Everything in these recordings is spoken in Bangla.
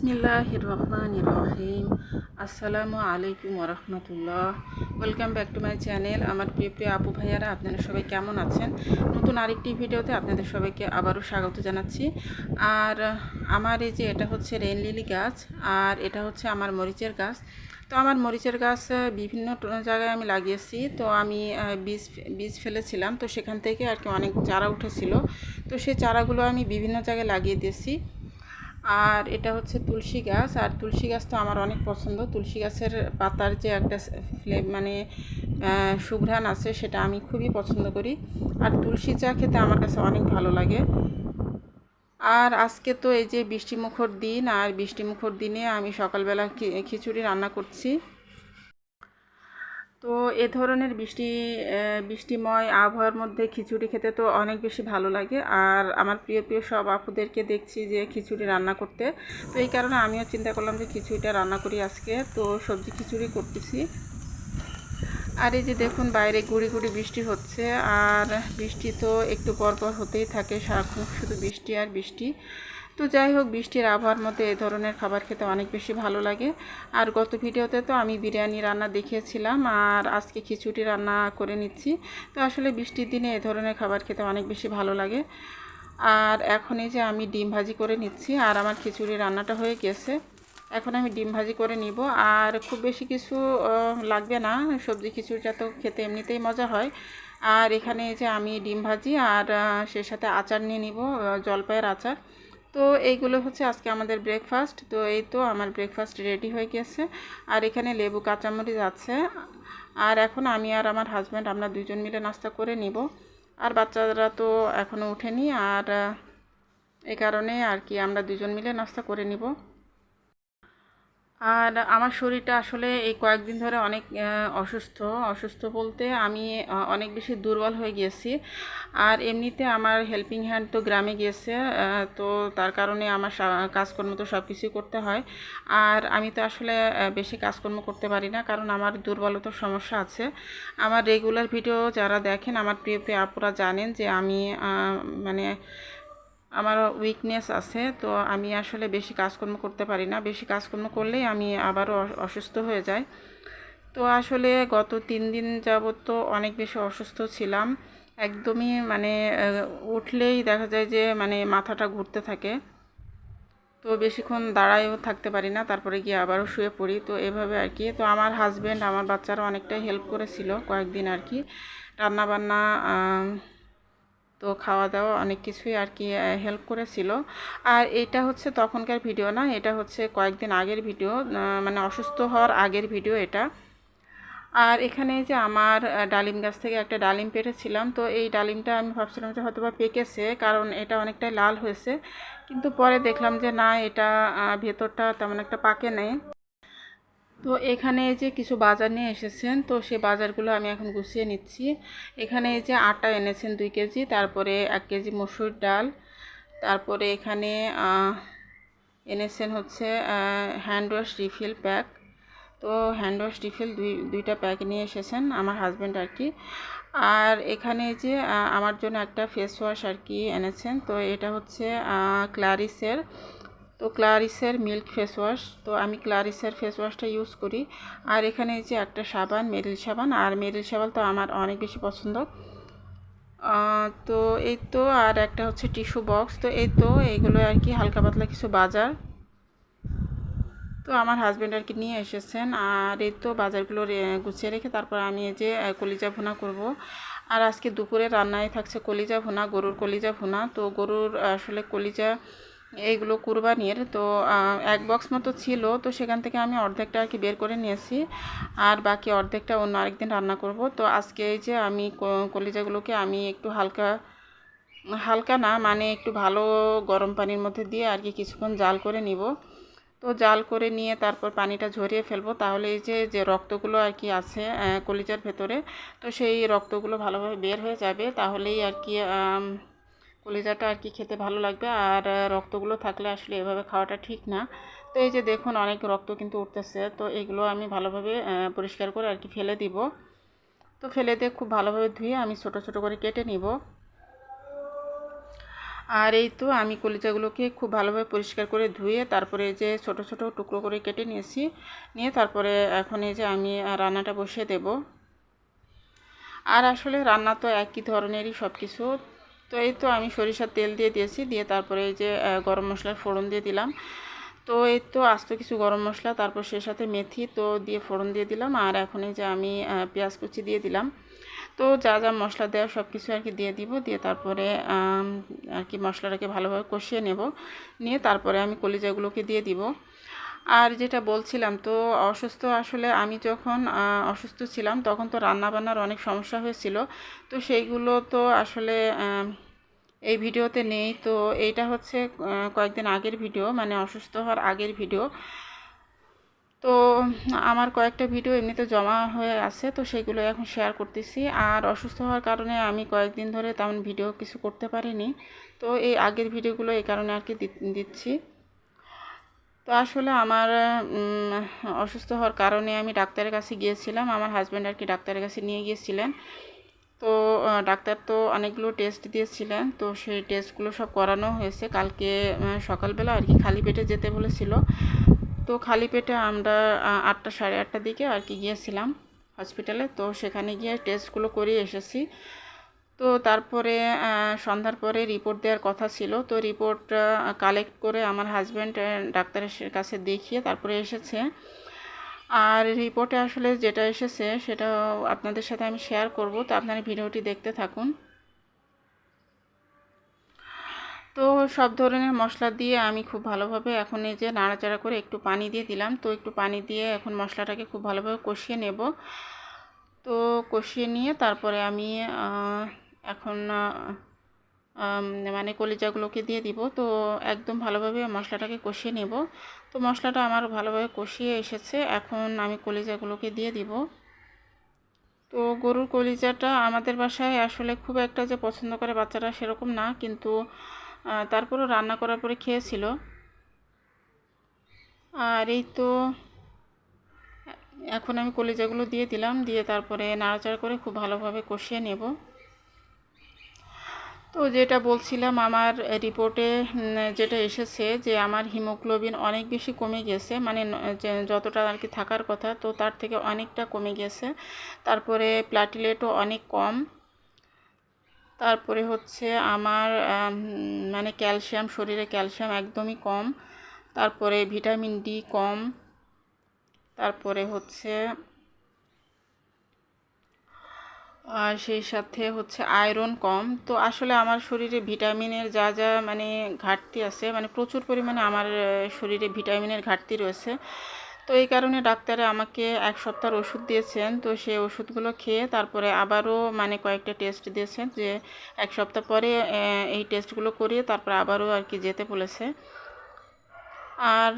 বিসমিল্লাহ রহমান রহিম আসসালামু আলাইকুম রহমতুল্লাহ welcome back to my channel. আমার প্রিয় প্রিয় আপু ভাইয়ারা, আপনারা সবাই কেমন আছেন? নতুন আরেকটি ভিডিওতে আপনাদের সবাইকে আবারও স্বাগত জানাচ্ছি। আর আমার এই যে এটা হচ্ছে রেন লিলি গাছ, আর এটা হচ্ছে আমার মরিচের গাছ। তো আমার মরিচের গাছ বিভিন্ন জায়গায় আমি লাগিয়েছি। তো আমি বীজ বীজ ফেলেছিলাম। তো সেখান থেকে আর কি অনেক চারা উঠেছিল। তো সেই চারাগুলো আমি বিভিন্ন জায়গায় লাগিয়ে দিয়েছি। আর এটা হচ্ছে তুলসী গাছ। আর তুলসী গাছ তো আমার অনেক পছন্দ। তুলসী গাছের পাতার যে একটা মানে সুঘ্রাণ আছে, সেটা আমি খুবই পছন্দ করি। আর তুলসী চা খেতে আমার কাছে অনেক ভালো লাগে। আর আজকে তো এই যে বৃষ্টিমুখর দিন, আর বৃষ্টিমুখর দিনে আমি সকালবেলা খিচুড়ি রান্না করছি। তো এ ধরনের বৃষ্টি বৃষ্টিময় আবহাওয়ার মধ্যে খিচুড়ি খেতে তো অনেক বেশি ভালো লাগে। আর আমার প্রিয় প্রিয় সব আপুদেরকে দেখছি যে খিচুড়ি রান্না করতে। তো এই কারণে আমিও চিন্তা করলাম যে খিচুড়িটা রান্না করি আজকে। তো সবজি খিচুড়ি করতেছি। আর এই যে দেখুন, বাইরে গুড়ি গুড়ি বৃষ্টি হচ্ছে। আর বৃষ্টি তো একটু পর পর হতেই থাকে, সারাক্ষণ শুধু বৃষ্টি আর বৃষ্টি। তো যাই হোক, বৃষ্টির আবহাওয়ার মধ্যে এ ধরনের খাবার খেতে অনেক বেশি ভালো লাগে। আর গত ভিডিওতে তো আমি বিরিয়ানি রান্না দেখিয়েছিলাম, আর আজকে খিচুড়ি রান্না করে নিচ্ছি। তো আসলে বৃষ্টির দিনে এ ধরনের খাবার খেতে অনেক বেশি ভালো লাগে। আর এখন এই যে আমি ডিম ভাজি করে নিচ্ছি, আর আমার খিচুড়ি রান্নাটা হয়ে গেছে। এখন আমি ডিম ভাজি করে নিব, আর খুব বেশি কিছু লাগবে না। সবজি খিচুড়িটা তো খেতে এমনিতেই মজা হয়। আর এখানে যে আমি ডিম ভাজি, আর সেই সাথে আচার নিয়ে নিব জলপাইয়ের আচার। তো এইগুলো হচ্ছে আজকে আমাদের ব্রেকফাস্ট তো এই তো আমার ব্রেকফাস্ট রেডি হয়ে গেছে। আর এখানে লেবু কাঁচামরিচ আছে। আর এখন আমি আর আমার হাজব্যান্ড আমরা দুজন মিলে নাস্তা করে নিব। আর বাচ্চারা তো এখনও ওঠেনি আর এ এই কারণে আর কি আমরা দুজন মিলে নাস্তা করে নিব। আর আমার শরীরটা আসলে এই কয়েকদিন ধরে অনেক অসুস্থ। অসুস্থ বলতে আমি অনেক বেশি দুর্বল হয়ে গিয়েছি। আর এমনিতে আমার হেল্পিং হ্যান্ড তো গ্রামে গিয়েছে তো তার কারণে আমার কাজকর্ম তো সব কিছুই করতে হয়। আর আমি তো আসলে বেশি কাজকর্ম করতে পারি না, কারণ আমার দুর্বলতার সমস্যা আছে। আমার রেগুলার ভিডিও যারা দেখেন, আমার প্রিয় প্রিয় আপুরা জানেন যে আমি মানে আমার উইকনেস আছে, তো আমি আসলে বেশি কাজকর্ম করতে পারি না। বেশি কাজকর্ম করলেই আমি আবারও অসুস্থ হয়ে যাই। তো আসলে গত তিন দিন যাবত তো অনেক বেশি অসুস্থ ছিলাম। একদমই মানে উঠলেই দেখা যায় যে মানে মাথাটা ঘুরতে থাকে। তো বেশিক্ষণ দাঁড়ায়ও থাকতে পারি না, তারপরে গিয়ে আবারও শুয়ে পড়ি। তো এভাবে আর কি। তো আমার হাজব্যান্ড আমার বাচ্চারা অনেকটাই হেল্প করেছিল কয়েকদিন আর কি। রান্নাবান্না তো খাওয়া দাওয়া অনেক কিছুই আর কি হেল্প করেছিল। আর এটা হচ্ছে তখনকার ভিডিও না, এটা হচ্ছে কয়েকদিন আগের ভিডিও মানে অসুস্থ হওয়ার আগের ভিডিও এটা। আর এখানে যে আমার ডালিম গাছ থেকে একটা ডালিম পেটেছিলাম তো এই ডালিমটা আমি ভাবছিলাম যে হয়তো বা পেকেছে, কারণ এটা অনেকটাই লাল হয়েছে। কিন্তু পরে দেখলাম যে না, এটা ভেতরটা তেমন একটা পাকে নেই। তো এখানে যে কিছু বাজার নিয়ে এসেছেন, তো সে বাজারগুলো আমি এখন গুছিয়ে নিচ্ছি। এখানে এই যে আটা এনেছেন দুই কেজি, তারপরে এক কেজি মসুর ডাল, তারপরে এখানে এনেছেন হচ্ছে হ্যান্ড ওয়াশ রিফিল প্যাক তো হ্যান্ড ওয়াশ রিফিল দুই, দুইটা প্যাক নিয়ে এসেছেন আমার হাজব্যান্ড আর কি আর এখানে যে আমার জন্য একটা ফেস ওয়াশ আর কি এনেছেন, তো এটা হচ্ছে ক্লারিসের তো ক্লারিসের মিল্ক ফেস ওয়াশ, তো আমি ক্লারিসের ফেস ওয়াশটা ইউজ করি। আর এখানে যে একটা সাবান মেরিল সাবান, আর মেরিল সাবান তো আমার অনেক বেশি পছন্দ। তো এই তো, আর একটা হচ্ছে টিস্যু বক্স, তো এই তো এইগুলো আর কি হালকা পাতলা কিছু বাজার। তো আমার হাজব্যান্ড আর কি নিয়ে এসেছেন, আর এই তো বাজারগুলো গুছিয়ে রেখে তারপর আমি এই যে কলিজা ভুনা করব। আর আজকে দুপুরে রান্নায় থাকছে কলিজা ভুনা, গরুর কলিজা ভুনা, তো গরুর আসলে কলিজা এইগুলো কুরবানির। তো এক বক্স মতো ছিল, তো সেখান থেকে আমি অর্ধেকটা আর কি বের করে নিয়েছি। আর বাকি অর্ধেকটা অন্য আরেকদিন রান্না করব। তো আজকে এই যে আমি কলিজাগুলোকে আমি একটু হালকা হালকা না মানে একটু ভালো গরম পানির মধ্যে দিয়ে আর কি কিছুক্ষণ জাল করে নিব। তো জাল করে নিয়ে তারপর পানিটা ঝরিয়ে ফেলব। তাহলে এই যে যে রক্তগুলো আর কি আছে কলিজার ভেতরে, তো সেই রক্তগুলো ভালোভাবে বের হয়ে যাবে। তাহলেই আর কি কলিজাটা আর কি খেতে ভালো লাগবে। আর রক্তগুলো থাকলে আসলে এভাবে খাওয়াটা ঠিক না। তো এই যে দেখুন অনেক রক্ত কিন্তু উঠতেছে। তো এগুলো আমি ভালোভাবে পরিষ্কার করে আর কি ফেলে দিব। তো ফেলে দিয়ে খুব ভালোভাবে ধুয়ে আমি ছোট ছোট করে কেটে নিব। আর এই তো আমি কলিজাগুলোকে খুব ভালোভাবে পরিষ্কার করে ধুয়ে তারপরে যে ছোট ছোট টুকরো করে কেটে নিয়েছি। নিয়ে তারপরে এখন এই যে আমি রান্নাটা বসিয়ে দেব। আর আসলে রান্না তো একই ধরনেরই সব কিছু তো এই তো আমি সরিষার তেল দিয়ে দিয়েছি, দিয়ে তারপরে এই যে গরম মশলার ফোড়ন দিয়ে দিলাম। তো এই তো আস্ত কিছু গরম মশলা, তারপর সে সাথে মেথি তো দিয়ে ফোড়ন দিয়ে দিলাম। আর এখন এই যে আমি পেঁয়াজ কুচি দিয়ে দিলাম। তো যা যা মশলা দেওয়া সব কিছু আর কি দিয়ে দিব। দিয়ে তারপরে আর কি মশলাটাকে ভালোভাবে কষিয়ে নেব। নিয়ে তারপরে আমি কলিজাগুলোকে দিয়ে দিব। আর যেটা বলছিলাম, তো অসুস্থ আসলে আমি যখন অসুস্থ ছিলাম তখন তো রান্না বান্নার অনেক সমস্যা হয়েছিল। তো সেইগুলো তো আসলে এই ভিডিওতে নেই। তো এইটা হচ্ছে কয়েকদিন আগের ভিডিও মানে অসুস্থ হওয়ার আগের ভিডিও। তো আমার কয়েকটা ভিডিও এমনিতে জমা হয়ে আছে, তো সেগুলো এখন শেয়ার করতেছি। আর অসুস্থ হওয়ার কারণে আমি কয়েকদিন ধরে তেমন ভিডিও কিছু করতে পারিনি। তো এই আগের ভিডিওগুলো এই কারণে আর কি দিচ্ছি। তো আসলে আমার অসুস্থ হওয়ার কারণে আমি ডাক্তারের কাছে গিয়েছিলাম। আমার হাজব্যান্ড আর কি ডাক্তারের কাছে নিয়ে গিয়েছিলেন। তো ডাক্তার তো অনেকগুলো টেস্ট দিয়েছিলেন। তো সেই টেস্টগুলো সব করানো হয়েছে। কালকে সকালবেলা আর কি খালি পেটে যেতে বলেছিল। তো খালি পেটে আমরা আটটা সাড়ে আটটার দিকে আর কি গিয়েছিলাম হসপিটালে তো সেখানে গিয়ে টেস্টগুলো করিয়ে এসেছি। তো তারপরে সন্ধ্যার পরে রিপোর্ট দেওয়ার কথা ছিল। তো রিপোর্ট কালেক্ট করে আমার হাজব্যান্ড ডাক্তারের কাছে দেখিয়ে তারপরে এসেছে। আর রিপোর্টে আসলে যেটা এসেছে সেটা আপনাদের সাথে আমি শেয়ার করব। তো আপনারা ভিডিওটি দেখতে থাকুন। তো সব ধরনের মশলা দিয়ে আমি খুব ভালোভাবে এখন এই যে নাড়াচাড়া করে একটু পানি দিয়ে দিলাম। তো একটু পানি দিয়ে এখন মশলাটাকে খুব ভালোভাবে কষিয়ে নেব। তো কষিয়ে নিয়ে তারপরে আমি এখন মানে কলিজাগুলোকে দিয়ে দিব। তো একদম ভালোভাবে মশলাটাকে কষিয়ে নেব। তো মশলাটা আমার ভালোভাবে কষিয়ে এসেছে। এখন আমি কলিজাগুলোকে দিয়ে দিব। তো গরুর কলিজাটা আমাদের বাসায় আসলে খুব একটা যে পছন্দ করে বাচ্চারা সেরকম না। কিন্তু তারপরও রান্না করার পরে খেয়েছিল। আর এই তো, এখন আমি কলিজাগুলো দিয়ে দিলাম। দিয়ে তারপরে নাড়াচাড়া করে খুব ভালোভাবে কষিয়ে নেব। তো যেটা বলছিলাম, আমার রিপোর্টে যেটা এসেছে যে আমার হিমোগ্লোবিন অনেক বেশি কমে গেছে মানে যতটা আর কি থাকার কথা, তো তার থেকে অনেকটা কমে গেছে। তারপরে প্লাটিলেটও অনেক কম। তারপরে হচ্ছে আমার মানে ক্যালসিয়াম, শরীরে ক্যালসিয়াম একদমই কম। তারপরে ভিটামিন ডি কম। তারপরে হচ্ছে আর সেই সাথে হচ্ছে আয়রন কম। তো আসলে আমার শরীরে ভিটামিনের যা যা মানে ঘাটতি আছে মানে প্রচুর পরিমাণে আমার শরীরে ভিটামিনের ঘাটতি রয়েছে। তো এই কারণে ডাক্তারে আমাকে এক সপ্তাহের ওষুধ দিয়েছেন। তো সেই ওষুধগুলো খেয়ে তারপরে আবারও মানে কয়েকটা টেস্ট দিয়েছেন যে এক সপ্তাহ পরে এই টেস্টগুলো করিয়ে তারপরে আবারও আর কি যেতে বলেছে। আর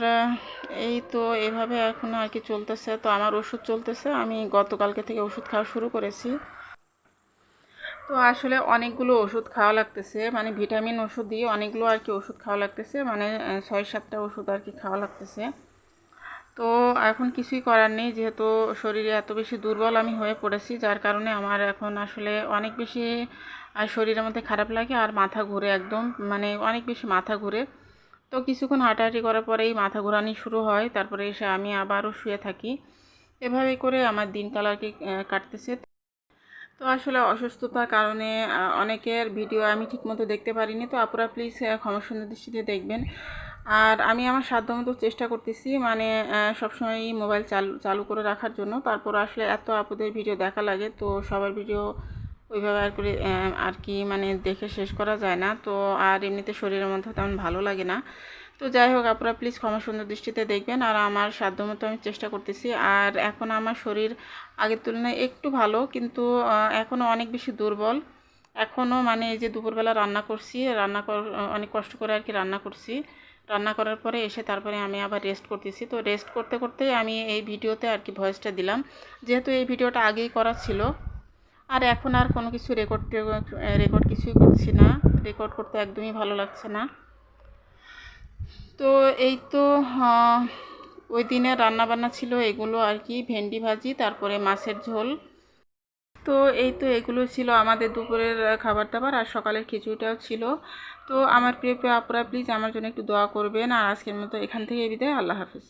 এই তো এভাবে এখন আর কি চলতেছে। তো আমার ওষুধ চলতেছে। আমি গতকালকে থেকে ওষুধ খাওয়া শুরু করেছি। তো আসলে অনেকগুলো ওষুধ খাওয়া লাগতেছে। মানে ভিটামিন ওষুধ দিয়ে অনেকগুলো আর কি ওষুধ খাওয়া লাগতেছে। মানে ছয় সাতটা ওষুধ আর কি খাওয়া লাগতেছে। তো এখন কিছুই করার নেই। যেহেতু শরীরে এত বেশি দুর্বল আমি হয়ে পড়েছি, যার কারণে আমার এখন আসলে অনেক বেশি শরীরের মধ্যে খারাপ লাগে আর মাথা ঘুরে একদম মানে অনেক বেশি মাথা ঘুরে। তো কিছুক্ষণ হাঁটাহাঁটি করার পরেই মাথা ঘোরানি শুরু হয়। তারপরে এসে আমি আবারও শুয়ে থাকি। এভাবে করে আমার দিনকাল আর কি কাটতেছে। তো আসলে অসুস্থতার কারণে অনেকের ভিডিও আমি ঠিকমতো দেখতে পারিনি। তো আপুরা প্লিজ ক্ষমা সুন্দর দৃষ্টিতে দেখবেন। আর আমি আমার সাধ্যমতো চেষ্টা করতেছি মানে সবসময় মোবাইল চালু চালু করে রাখার জন্য। তারপর আসলে এত আপুদের ভিডিও দেখা লাগে, তো সবার ভিডিও ওইভাবে আর করে আর কি মানে দেখে শেষ করা যায় না। তো আর এমনিতে শরীরের মধ্যে তেমন ভালো লাগে না। তো যাই হোক, আপনারা প্লিজ ক্ষমা সুন্দর দৃষ্টিতে দেখবেন আর আমার সাধ্যমতো আমি চেষ্টা করতেছি। আর এখন আমার শরীর আগের তুলনায় একটু ভালো, কিন্তু এখনও অনেক বেশি দুর্বল। এখনও মানে এই যে দুপুরবেলা রান্না করছি, রান্না অনেক কষ্ট করে আর কি রান্না করছি। রান্না করার পরে এসে তারপরে আমি আবার রেস্ট করতেছি। তো রেস্ট করতে করতে আমি এই ভিডিওতে আর কি ভয়েসটা দিলাম। যেহেতু এই ভিডিওটা আগেই করা ছিল, আর এখন আর কোনো কিছু রেকর্ড রেকর্ড কিছুই করছি না। রেকর্ড করতে একদমই ভালো লাগছে না। তো এই তো ওই দিনে রান্নাবান্না ছিল এগুলো আর কি, ভেন্ডি ভাজি, তারপরে মাছের ঝোল। তো এই তো এগুলো ছিল আমাদের দুপুরের খাবার দাবার আর সকালের খিচুড়িটাও ছিল। তো আমার প্রিয় প্রিয় আপুরা প্লিজ আমার জন্য একটু দোয়া করবেন আর আজকের মতো এখান থেকে বিদায়। আল্লাহ হাফিজ।